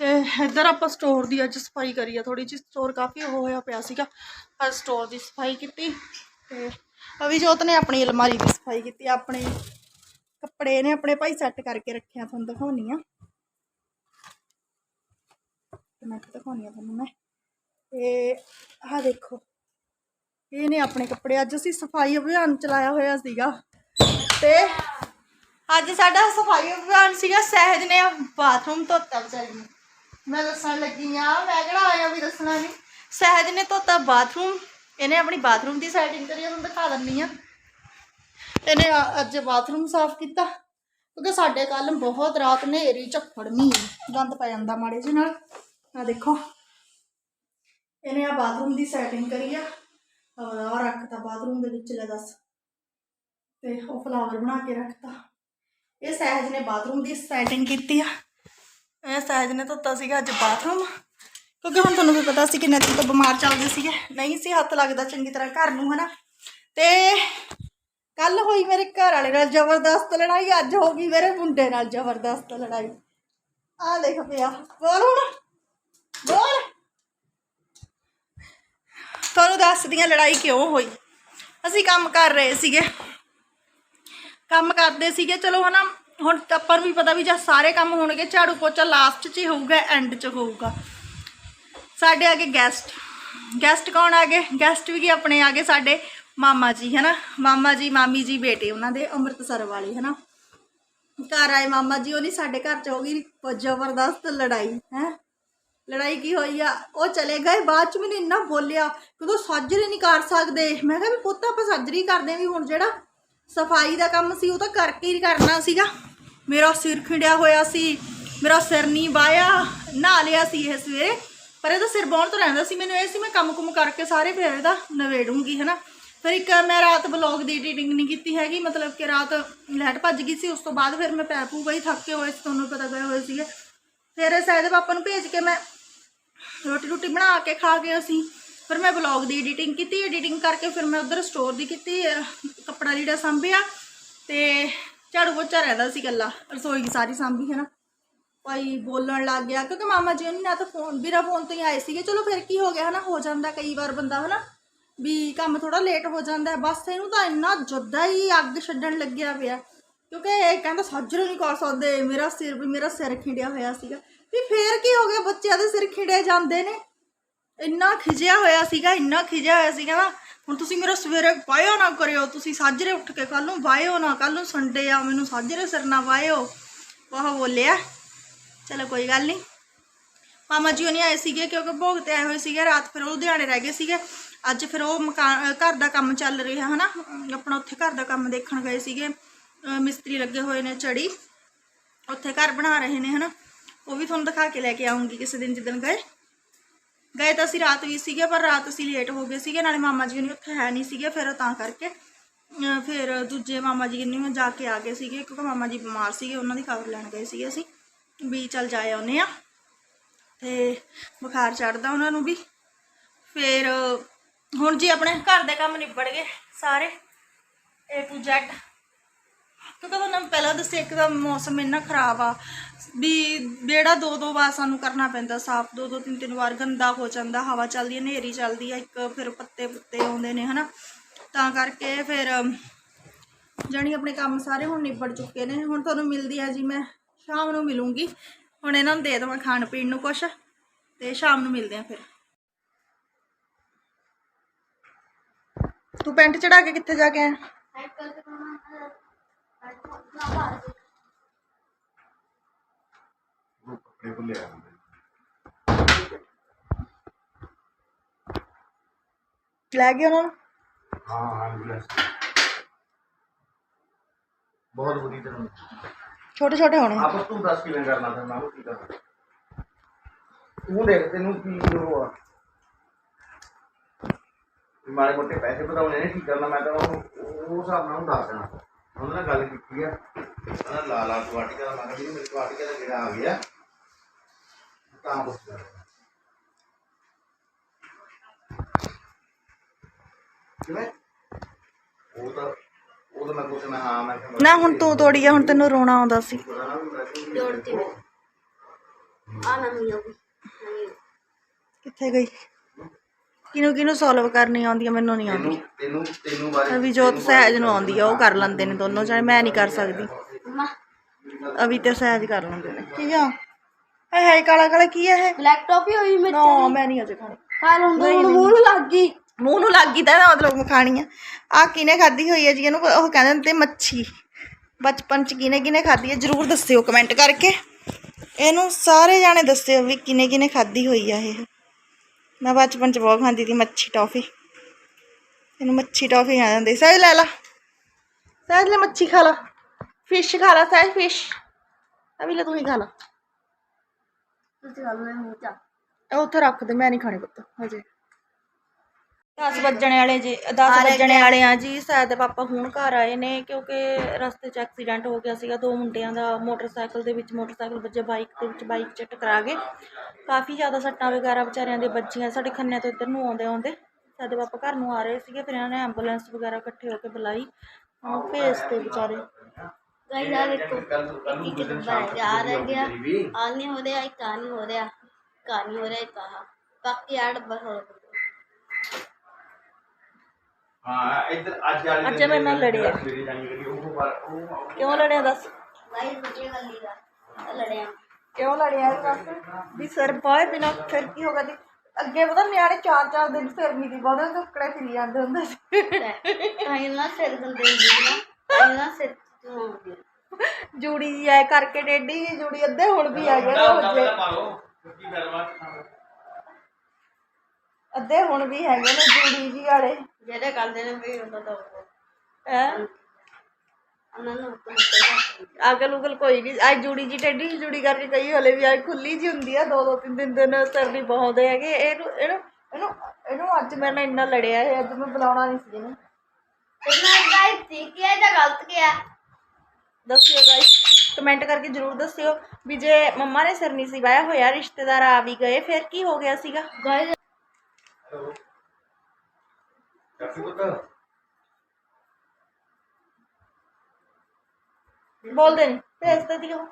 ਤੇ ਇੱਧਰ ਆਪਾਂ ਸਟੋਰ ਦੀ ਅੱਜ ਸਫ਼ਾਈ ਕਰੀ ਆ ਥੋੜੀ ਜਿਹੀ ਸਟੋਰ ਕਾਫੀ ਉਹ ਹੋਇਆ ਪਿਆ ਸੀਗਾ। ਅੱਜ ਸਟੋਰ ਦੀ ਸਫ਼ਾਈ ਕੀਤੀ ਤੇ ਅਵਿਜੋਤ ਨੇ ਆਪਣੀ ਅਲਮਾਰੀ ਦੀ ਸਫ਼ਾਈ ਕੀਤੀ, ਆਪਣੇ ਕੱਪੜੇ ਨੇ ਆਪਣੇ ਭਾਈ ਸੈੱਟ ਕਰਕੇ ਰੱਖਿਆ, ਤੁਹਾਨੂੰ ਦਿਖਾਉਣੀ ਆ। ਮੈਂ ਦਿਖਾਉਣੀ ਆ ਤੁਹਾਨੂੰ ਮੈਂ। ਤੇ ਆਹ ਦੇਖੋ, ਇਹ ਨੇ ਆਪਣੇ ਕੱਪੜੇ, ਅੱਜ ਅਸੀਂ ਸਫ਼ਾਈ ਅਭਿਆਨ ਚਲਾਇਆ ਹੋਇਆ ਸੀਗਾ। ਤੇ ਅੱਜ ਸਾਡਾ ਸਫ਼ਾਈ ਅਭਿਆਨ ਸੀਗਾ, ਸਹਿਜ ਨੇ ਬਾਥਰੂਮ ਧੋਤਾ ਵਿਚਾਰੀ ਨੂੰ। ਮੈਂ ਦੱਸਣ ਲੱਗੀ ਆ, ਮੈਂ ਕਿਹੜਾ ਆਇਆ ਵੀ ਦੱਸਣਾ ਨਹੀਂ ਸਹਿਜ ਨੇ ਧੋਤਾ ਬਾਥਰੂਮ ਇਹਨੇ ਆਪਣੀ ਬਾਥਰੂਮ ਦੀ ਸੈਟਿੰਗ ਕਰੀ ਆ, ਤੁਹਾਨੂੰ ਦਿਖਾ ਦਿੰਨੀ ਆ। ਇਹਨੇ ਅੱਜ ਬਾਥਰੂਮ ਸਾਫ਼ ਕੀਤਾ ਕਿਉਂਕਿ ਸਾਡੇ ਕੱਲ ਬਹੁਤ ਰਾਤ ਹਨੇਰੀ ਝੱਖੜ ਮੀਂਹ ਗੰਦ ਪੈ ਜਾਂਦਾ ਮਾੜੇ ਜਿਹੇ ਨਾਲ। ਆ ਦੇਖੋ ਇਹਨੇ ਆ ਬਾਥਰੂਮ ਦੀ ਸੈਟਿੰਗ ਕਰੀ ਆ। ਆ ਰੱਖਤਾ ਬਾਥਰੂਮ ਦੇ ਵਿੱਚ ਲੈ ਦੱਸ। ਤੇ ਉਹ ਫਲਾਵਰ ਬਣਾ ਕੇ ਰੱਖਤਾ। ਇਹ ਸਹਿਜ ਨੇ ਬਾਥਰੂਮ ਦੀ ਸੈਟਿੰਗ ਕੀਤੀ ਆ। ਇਹ ਸਹਿਜ ਨੇ ਧੋਤਾ ਸੀਗਾ ਅੱਜ ਬਾਥਰੂਮ। ਕਿਉਂਕਿ ਹੁਣ ਤੁਹਾਨੂੰ ਵੀ ਪਤਾ ਸੀ ਕਿੰਨੇ ਦਿਨ ਤੋਂ ਬਿਮਾਰ ਚੱਲਦੇ ਸੀਗੇ। ਨਹੀਂ ਸੀ ਹੱਥ ਲੱਗਦਾ ਚੰਗੀ ਤਰ੍ਹਾਂ ਘਰ ਨੂੰ, ਹਨਾ। ਤੇ ਕੱਲ ਹੋਈ ਮੇਰੇ ਘਰ ਵਾਲੇ ਨਾਲ ਜ਼ਬਰਦਸਤ ਲੜਾਈ, ਅੱਜ ਹੋ ਗਈ ਮੇਰੇ ਮੁੰਡੇ ਨਾਲ ਜ਼ਬਰਦਸਤ ਲੜਾਈ। ਆ ਦੇਖ ਪਿਆ। ਬੋਲ ਹੁਣ, ਬੋਲ। ਤੁਹਾਨੂੰ ਦੱਸਦੀ ਹਾਂ ਲੜਾਈ ਕਿਉਂ ਹੋਈ। ਅਸੀਂ ਕੰਮ ਕਰ ਰਹੇ ਸੀਗੇ। ਕੰਮ ਕਰਦੇ ਸੀਗੇ, ਚਲੋ, ਹਨਾ। ਹੁਣ ਆਪਾਂ ਨੂੰ ਵੀ ਪਤਾ ਵੀ ਜਦ ਸਾਰੇ ਕੰਮ ਹੋਣਗੇ, ਝਾੜੂ ਪੋਚਾ ਲਾਸਟ 'ਚ ਹੀ ਹੋਊਗਾ ਐਂਡ 'ਚ ਹੋਊਗਾ। ਸਾਡੇ ਆਗੇ ਗੈਸਟ ਗੈਸਟ ਕੌਣ ਆ ਗਏ? ਗੈਸਟ ਵੀ ਕੀ ਆਪਣੇ ਆ ਗਏ ਸਾਡੇ ਮਾਮਾ ਜੀ, ਹਨਾ? ਮਾਮਾ ਜੀ, ਮਾਮੀ ਜੀ, ਬੇਟੇ, ਉਹਨਾਂ ਦੇ ਅੰਮ੍ਰਿਤਸਰ ਵਾਲੇ, ਹਨਾ? ਘਰ ਆਏ ਮਾਮਾ ਜੀ ਉਹਨੀ ਸਾਡੇ ਘਰ ਚ ਹੋ ਗਈ ਜ਼ਬਰਦਸਤ ਲੜਾਈ, ਹੈ? ਲੜਾਈ ਕੀ ਹੋਈ ਆ? ਉਹ ਚਲੇ ਗਏ, ਬਾਅਦ ਚ ਮੈਨੂੰ ਇੰਨਾ ਬੋਲਿਆ ਕਿਉਂਕਿ ਸਾਜਰੀ ਨਹੀਂ ਕਰ ਸਕਦੇ। ਮੈਂ ਕਿਹਾ ਵੀ ਪੁੱਤ ਆਪਾਂ ਸਾਜਰੀ ਕਰਦੇ ਆਂ ਵੀ ਹੁਣ ਜਿਹੜਾ ਸਫ਼ਾਈ ਦਾ ਕੰਮ ਸੀ, ਉਹ ਤਾਂ ਕਰਕੇ ਹੀ ਕਰਨਾ ਸੀਗਾ। ਮੇਰਾ ਸਿਰ ਖਿੜਿਆ ਹੋਇਆ ਸੀ, ਮੇਰਾ ਸਿਰ ਨਹੀਂ ਵਾਇਆ ਨਹਾ ਲਿਆ ਸੀ ਇਹ ਸਵੇਰੇ। ਪਰ ਇਹਦਾ ਸਿਰ ਬਾਉਣ ਤੋਂ ਰਹਿੰਦਾ ਸੀ, ਮੈਨੂੰ ਇਹ ਸੀ ਮੈਂ ਕੰਮ ਕੁਮ ਕਰਕੇ ਸਾਰੇ ਫਿਰ ਇਹਦਾ ਨਵੇੜੂੰਗੀ ਹਨਾ? ਫਿਰ ਇੱਕ ਮੈਂ ਰਾਤ ਬਲੌਗ ਦੀ ਐਡੀਟਿੰਗ ਨਹੀਂ ਕੀਤੀ ਹੈਗੀ, ਮਤਲਬ ਕਿ ਰਾਤ ਲੈਟ ਭੱਜ ਗਈ ਸੀ, ਉਸ ਤੋਂ ਬਾਅਦ ਫਿਰ ਮੈਂ ਪੈ ਪੂ ਗਈ ਥੱਕੇ ਹੋਏ ਸੀ, ਤੁਹਾਨੂੰ ਪਤਾ ਗਏ ਹੋਏ ਸੀਗੇ। ਫਿਰ ਇਹ ਸਾਇਦ ਪਾਪਾ ਨੂੰ ਭੇਜ ਕੇ ਮੈਂ ਰੋਟੀ ਰੋਟੀ ਬਣਾ ਕੇ ਖਾ ਕੇ ਅਸੀਂ ਫਿਰ ਮੈਂ ਬਲੌਗ ਦੀ ਐਡੀਟਿੰਗ ਕੀਤੀ ਐਡੀਟਿੰਗ ਕਰਕੇ ਫਿਰ ਮੈਂ ਉਧਰ ਸਟੋਰ ਦੀ ਕੀਤੀ ਅਹ ਕੱਪੜਾ ਲੀੜਾ ਸੰਭਿਆ ਤੇ ਝਾੜੂ ਪੋਚਾ ਰਹਿੰਦਾ ਸੀ ਗੱਲਾ ਰਸੋਈ ਦੀ ਸਾਰੀ ਸੰਭੀ ਹੈ ਨਾ ਭਾਈ ਬੋਲਣ ਲੱਗ ਗਿਆ, ਕਿਉਂਕਿ ਮਾਮਾ ਜੀ ਉਹਨੇ ਨਾ ਤਾਂ ਫੋਨ ਵੀਰਾ ਫੋਨ ਤੋਂ ਹੀ ਆਏ ਸੀਗੇ। ਚਲੋ ਫਿਰ ਕੀ ਹੋ ਗਿਆ ਹਨਾ, ਹੋ ਜਾਂਦਾ ਕਈ ਵਾਰ ਬੰਦਾ ਹਨਾ, ਵੀ ਕੰਮ ਥੋੜਾ ਲੇਟ ਹੋ ਜਾਂਦਾ ਹੈ। ਬਸ ਇਹਨੂੰ ਤਾਂ ਇੰਨਾ ਜੁੱਦਾ ਹੀ ਅੱਗ ਛੱਡਣ ਲੱਗਿਆ ਪਿਆ। ਕਿਉਂਕਿ ਇਹ ਕਹਿੰਦਾ, ਸਾਜਰੇ ਨਹੀਂ ਕਰ ਸਕਦੇ, ਮੇਰਾ ਸਿਰ, ਵੀ ਮੇਰਾ ਸਿਰ ਖਿੰਡਿਆ ਹੋਇਆ ਸੀਗਾ। ਵੀ ਫੇਰ ਕੀ ਹੋ ਗਿਆ, ਬੱਚਿਆਂ ਦੇ ਸਿਰ ਖਿੜੇ ਜਾਂਦੇ ਨੇ। ਇੰਨਾ ਖਿਜਿਆ ਹੋਇਆ ਸੀਗਾ, ਇੰਨਾ ਖਿਜਿਆ ਹੋਇਆ ਸੀਗਾ ਨਾ। ਹੁਣ ਤੁਸੀਂ ਮੇਰਾ ਸਵੇਰੇ ਵਾਇਓ ਨਾ ਕਰਿਓ, ਤੁਸੀਂ ਸਾਜਰੇ ਉੱਠ ਕੇ ਕੱਲ ਨੂੰ ਵਾਇਓ ਨਾ ਕੱਲ ਨੂੰ ਸੰਡੇ ਆ, ਮੈਨੂੰ ਸਾਜਰੇ ਸਿਰ ਨਾ ਵਾਇਓ। ਵਾਹ ਬੋਲਿਆ। ਚਲੋ ਕੋਈ ਗੱਲ ਨਹੀਂ। ਮਾਮਾ ਜੀ ਉਹਨੇ ਆਏ ਸੀਗੇ ਕਿਉਂਕਿ ਭੋਗ ਤੇ ਆਏ ਹੋਏ ਸੀਗੇ, ਰਾਤ ਫਿਰ ਉਹ ਲੁਧਿਆਣੇ ਰਹਿ ਗਏ ਸੀਗੇ। ਅੱਜ ਫਿਰ ਉਹ ਮਕਾਨ ਘਰ ਦਾ ਕੰਮ ਚੱਲ ਰਿਹਾ ਹਨਾ। ਆਪਣਾ ਉੱਥੇ ਘਰ ਦਾ ਕੰਮ ਦੇਖਣ ਗਏ ਸੀਗੇ। ਮਿਸਤਰੀ ਲੱਗੇ ਹੋਏ ਨੇ ਚੜੀ ਉੱਥੇ ਘਰ ਬਣਾ ਰਹੇ ਨੇ ਹਨਾ। ਉਹ ਵੀ ਤੁਹਾਨੂੰ ਦਿਖਾ ਕੇ ਲੈ ਕੇ ਆਉਂਗੀ ਕਿਸੇ ਦਿਨ ਜਿੱਦਣ ਗਏ। ਗਏ ਤਾਂ ਅਸੀਂ ਰਾਤ ਵੀ ਸੀਗੇ, ਪਰ ਰਾਤ ਅਸੀਂ ਲੇਟ ਹੋ ਗਏ ਸੀਗੇ। ਨਾਲੇ ਮਾਮਾ ਜੀ ਨਹੀਂ ਉੱਥੇ ਹੈ ਨਹੀਂ ਸੀਗੇ, ਫਿਰ ਤਾਂ ਕਰਕੇ। ਫਿਰ ਦੂਜੇ ਮਾਮਾ ਜੀ ਕਿੰਨੀ ਜਾ ਕੇ ਆ ਗਏ ਸੀਗੇ। ਕਿਉਂਕਿ ਮਾਮਾ ਜੀ ਬਿਮਾਰ ਸੀਗੇ, ਉਹਨਾਂ ਦੀ ਖਬਰ ਲੈਣ ਗਏ ਸੀਗੇ ਅਸੀਂ। ਵੀ ਚੱਲ ਜਾਏ ਆਉਨੇ ਆ ਤੇ ਬੁਖਾਰ ਚੜਦਾ ਉਹਨਾਂ ਨੂੰ ਵੀ। ਫਿਰ ਹੁਣ ਜੀ ਆਪਣੇ ਘਰ ਦੇ ਕੰਮ ਨਿਬੜ ਗਏ ਸਾਰੇ, A to Z ਕਿਉਂਕਿ ਤੁਹਾਨੂੰ ਪਹਿਲਾਂ ਦੱਸਿਆ ਇੱਕ ਤਾਂ ਮੌਸਮ ਇੰਨਾ ਖਰਾਬ ਆ ਵੀ ਜਿਹੜਾ ਦੋ ਦੋ ਵਾਰ ਸਾਨੂੰ ਕਰਨਾ ਪੈਂਦਾ, ਸਾਫ਼ ਦੋ ਦੋ ਤਿੰਨ ਤਿੰਨ ਵਾਰ ਗੰਦਾ ਹੋ ਜਾਂਦਾ, ਹਵਾ ਚੱਲਦੀ ਹੈ, ਹਨੇਰੀ ਚੱਲਦੀ ਹੈ, ਇੱਕ ਫਿਰ ਪੱਤੇ ਪੁੱਤੇ ਆਉਂਦੇ ਨੇ, ਹਨਾ। ਤਾਂ ਕਰਕੇ ਫਿਰ ਜਾਣੀ ਆਪਣੇ ਕੰਮ ਸਾਰੇ ਹੁਣ ਨਿਬੜ ਚੁੱਕੇ ਨੇ, ਹੁਣ ਤੁਹਾਨੂੰ ਮਿਲਦੀ ਆ ਜੀ ਮੈਂ। ਸ਼ਾਮ ਨੂੰ ਮਿਲੂੰਗੀ। ਹੁਣ ਇਹਨਾਂ ਨੂੰ ਦੇ ਦੇਵਾਂ ਖਾਣ ਪੀਣ ਨੂੰ ਕੁਛ ਤੇ ਸ਼ਾਮ ਨੂੰ ਮਿਲਦੇ ਆ ਫਿਰ। ਤੂੰ ਪੈਂਟ ਚੜਾ ਕੇ ਕਿੱਥੇ ਜਾ ਕੇ ਆਇਆ? ਉਹ ਕੱਪੜੇ ਭੁੱਲੇ ਆ ਲੈ ਗਏ ਉਹਨਾਂ ਨੂੰ? ਹਾਂ ਹਾਂ ਬਹੁਤ ਬੁਰੀ ਤਰ੍ਹਾਂ ਛੋਟੇ ਛੋਟੇ ਹੋਣੇ ਆਪ ਤੂੰ ਦੱਸ ਕਿਵੇਂ ਕਰਨਾ ਫਿਰ ਮੈਂ ਉਹ ਕੀ ਕਰਨਾ ਤੂੰ ਦੇਖ ਤੈਨੂੰ ਕੀ ਉਹ ਆ ਵੀ ਮਾੜੇ ਮੋਟੇ ਪੈਸੇ ਵਧਾਉਣੇ ਨੇ ਕੀ ਕਰਨਾ ਮੈਂ ਤਾਂ ਉਹ ਉਹ ਹਿਸਾਬ ਨਾਲ ਉਹਨੂੰ ਦੱਸ ਦੇਣਾ ਉਹਨਾਂ ਨਾਲ ਗੱਲ ਕੀਤੀ ਆ ਉਹਨਾਂ ਲਾ ਲਾ ਕੁਆਟਿਕਾ ਦਾ ਮੈਂ ਕਿਹਾ ਵੀ ਮੇਰੇ ਕੁਆਟਿਕਾ ਦਾ ਜਿਹੜਾ ਆ ਗਿਆ ਤਾਂ ਪੁੱਛਦਾ ਕਿਵੇਂ ਉਹ ਤਾਂ ਉਹ ਨਾ ਹੁਣ ਤੂੰ ਤੋੜੀ ਆ ਹੁਣ ਤੈਨੂੰ ਰੋਣਾ ਆਉਂਦਾ ਸੀ। ਕਿੱਥੇ ਗਈ? ਕਿਨੂੰ ਕਿਨੂੰ ਸੋਲਵ ਕਰਨੀ ਆਉਂਦੀ ਆ ਮੈਨੂੰ ਨਹੀਂ ਆਉਂਦੀ। ਤੈਨੂੰ ਤੈਨੂੰ ਤੈਨੂੰ ਬਾਰੇ ਅਭਿਜੋਤ ਸਹਿਜ ਨੂੰ ਆਉਂਦੀ ਆ ਉਹ ਕਰ ਲੈਂਦੇ ਨੇ ਦੋਨੋਂ ਜਣੇ ਮੈਂ ਨਹੀਂ ਕਰ ਸਕਦੀ। ਅਭੀ ਤੇ ਸਹਿਜ ਕਰ ਲੈਂਦੇ ਨੇ। ਠੀਕ ਆ? ਹੈ ਹੈ ਕਾਲਾ ਕਾਲਾ ਕੀ ਹੈ ਇਹ? ਬਲੈਕ ਟੌਫੀ ਹੋਈ ਮੇਰੇ ਨਾ ਮੈਂ ਨਹੀਂ ਅਜੇ ਖਾਣੀ। ਕਾਲ ਹੁਣ ਮੂੰਹ ਲੱਗ ਗਈ। ਮੂੰਹ ਨੂੰ ਲੱਗ ਗਈ ਤਾਂ ਇਹਦਾ ਮਤਲਬ ਖਾਣੀ ਆ। ਆ ਕਿਨੇ ਖਾਧੀ ਹੋਈ ਹੈ ਜੀ? ਇਹਨੂੰ ਉਹ ਕਹਿੰਦੇ ਤੇ ਮੱਛੀ। ਬਚਪਨ ਚ ਕਿਨੇ ਕਿਨੇ ਖਾਧੀ ਹੈ ਜਰੂਰ ਦੱਸਿਓ ਕਮੈਂਟ ਕਰਕੇ। ਇਹਨੂੰ ਸਾਰੇ ਜਾਣੇ ਦੱਸਿਓ ਵੀ ਕਿਨੇ ਕਿਨੇ ਖਾਧੀ ਹੋਈ ਆ ਇਹ। ਮੈਂ ਬਚਪਨ ਚ ਬਹੁਤ ਖਾਂਦੀ ਸੀ ਮੱਛੀ ਟੌਫੀ। ਇਹਨੂੰ ਮੱਛੀ ਟੌਫੀ ਆ ਜਾਂਦੀ। ਸਹਿਜ ਲੈ ਲਾ। ਸਹਿਜ ਲੈ ਮੱਛੀ ਖਾ ਲਾ। ਫਿਸ਼ ਖਾ ਲਾ ਸਹਿਜ ਫਿਸ਼ ਅਭੀ ਲੈ ਤੂੰ ਹੀ ਖਾ ਲਾ। ਤੁਸੀਂ ਖਾ ਲਓ ਮੂੰਹ ਚਾ। ਉੱਥੇ ਰੱਖ ਦੇ ਮੈਂ ਨਹੀਂ ਖਾਣੇ ਪੁੱਤ ਹਜੇ। 10 ਵੱਜਣੇ ਵਾਲੇ ਜੀ 10 ਵੱਜਣੇ ਵਾਲੇ ਆ ਜੀ। ਸਾਇਦ ਪਾਪਾ ਹੁਣ ਘਰ ਆਏ ਨੇ ਕਿਉਂਕਿ ਰਸਤੇ 'ਚ ਐਕਸੀਡੈਂਟ ਹੋ ਗਿਆ ਸੀਗਾ ਦੋ ਮੁੰਡਿਆਂ ਦਾ ਮੋਟਰਸਾਈਕਲ ਦੇ ਵਿੱਚ ਮੋਟਰਸਾਈਕਲ ਵੱਜੇ ਬਾਈਕ ਦੇ ਵਿੱਚ ਬਾਈਕ 'ਚ ਟਕਰਾ ਗਏ ਕਾਫੀ ਜ਼ਿਆਦਾ ਸੱਟਾਂ ਵਗੈਰਾ ਵਿਚਾਰਿਆਂ ਦੇ ਵੱਜੀਆਂ ਸਾਡੇ ਖੰਨੇ ਤੋਂ ਇੱਧਰ ਨੂੰ ਆਉਂਦੇ ਆਉਂਦੇ। ਸਾਡੇ ਪਾਪਾ ਘਰ ਨੂੰ ਆ ਰਹੇ ਸੀਗੇ ਫਿਰ ਇਹਨਾਂ ਨੇ ਐਂਬੂਲੈਂਸ ਵਗੈਰਾ ਇਕੱਠੇ ਹੋ ਕੇ ਬੁਲਾਈ। ਭੇਜਤੇ ਵਿਚਾਰੇ। ਗਾਈ ਆ ਵੇਖੋ ਇੱਕ ਇੱਕ ਯਾਰ ਆ ਗਿਆ। ਆਨੇ ਹੋ ਰਿਹਾ ਇੱਕ ਆਨੇ ਹੋ ਰਿਹਾ ਕਹਾਣੀ ਹੋ ਰਿਹਾ ਇੱਕ ਆਹ ਬਾਕੀ ਆੜ ਬਹੁਤ ਹਾਂ ਇੱਧਰ ਅੱਜ ਵਾਲੀ ਅੱਜ ਮੈਂ ਨਾਲ ਲੜਿਆ। ਸਵੇਰੇ ਜਾਣੀ ਕਰੀ ਉਹ ਵਾਰ- ਉਹ ਕਿਉਂ ਲੜਿਆ ਦੱਸ? ਭਾਈ ਦੂਜੀ ਅੱਧੇ ਹੁਣ ਵੀ ਆ ਅੱਧੇ ਹੁਣ ਵੀ ਹੈਗੇ ਨੇ ਜੂੜੀ ਜੀ ਵਾਲੇ। अगल उगल कोई नहीं आज जुड़ी जी ठेडी जुड़ी करके कई हले भी आज खुली जी होंगी। दो दो तीन तीन दिन सर नहीं पाते है कमेंट करके ज़रूर दस्यो भी जे मम्मा ने सर नहीं सिवाया रिश्तेदार आ भी गए फिर की हो गया ਚਾਚੂ ਪੁੱਤ ਬੋਲਦੇ ਨਹੀਂ ਭੇਜਦੇ ਦੀ ਉਹ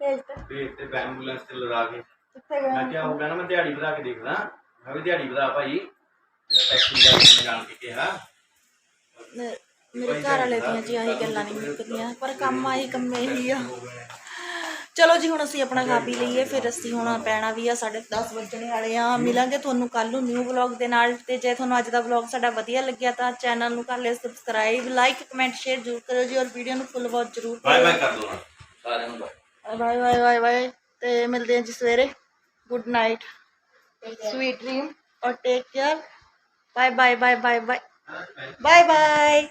ਭੇਜਦੇ ਫੇਰ ਤੇ ਐਂਬੂਲੈਂਸ ਤੇ ਲੜਾ ਕੇ ਕਿੱਥੇ ਮੈਂ ਗਏ ਕਿਹਾ ਹੋਊਗਾ ਨਾ ਮੈਂ ਦਿਹਾੜੀ ਵਧਾ ਕੇ ਦੇਖਦਾ ਮੈਂ ਵੀ ਦਿਹਾੜੀ ਵਧਾ ਭਾਈ ਮੇਰਾ ਟੈਕਸੀ ਦਾ ਮੈਂ ਜਾਣ ਕੇ ਕਿਹਾ ਮੇ- ਮੇਰੇ ਘਰ ਵਾਲੇ ਦੀਆਂ ਜੀ ਆਹੀ ਗੱਲਾਂ ਨਹੀਂ ਮੁੱਕਦੀਆਂ ਪਰ ਕੰਮ ਆਹੀ ਕੰਮੇ ਹੀ ਆ ਚਲੋ ਜੀ ਹੁਣ ਅਸੀਂ ਆਪਣਾ ਖਾ ਪੀ ਲਈਏ ਫਿਰ ਅਸੀਂ ਹੁਣ ਪੈਣਾ ਵੀ ਆ ਸਾਡੇ 10 ਵੱਜਣੇ ਵਾਲੇ ਆ। ਮਿਲਾਂਗੇ ਤੁਹਾਨੂੰ ਕੱਲ ਨੂੰ ਨਿਊ ਵਲੌਗ ਦੇ ਨਾਲ। ਤੇ ਜੇ ਤੁਹਾਨੂੰ ਅੱਜ ਦਾ ਵਲੌਗ ਸਾਡਾ ਵਧੀਆ ਲੱਗਿਆ ਤਾਂ ਚੈਨਲ ਨੂੰ ਕਰ ਲਿਓ ਸਬਸਕ੍ਰਾਈਬ ਲਾਈਕ ਕਮੈਂਟ ਸ਼ੇਅਰ ਜ਼ਰੂਰ ਕਰਿਓ ਜੀ ਔਰ ਵੀਡੀਓ ਨੂੰ ਫੁੱਲ ਵਾਚ ਜ਼ਰੂਰ ਬਾਏ ਬਾਏ ਕਰ ਦੋ ਸਾਰਿਆਂ ਨੂੰ bye bye bye bye bye ਤੇ ਮਿਲਦੇ ਹਾਂ ਜੀ ਸਵੇਰੇ। ਗੁੱਡ ਨਾਈਟ ਸਵੀਟ ਡ੍ਰੀਮ ਔਰ take care bye bye bye bye bye bye bye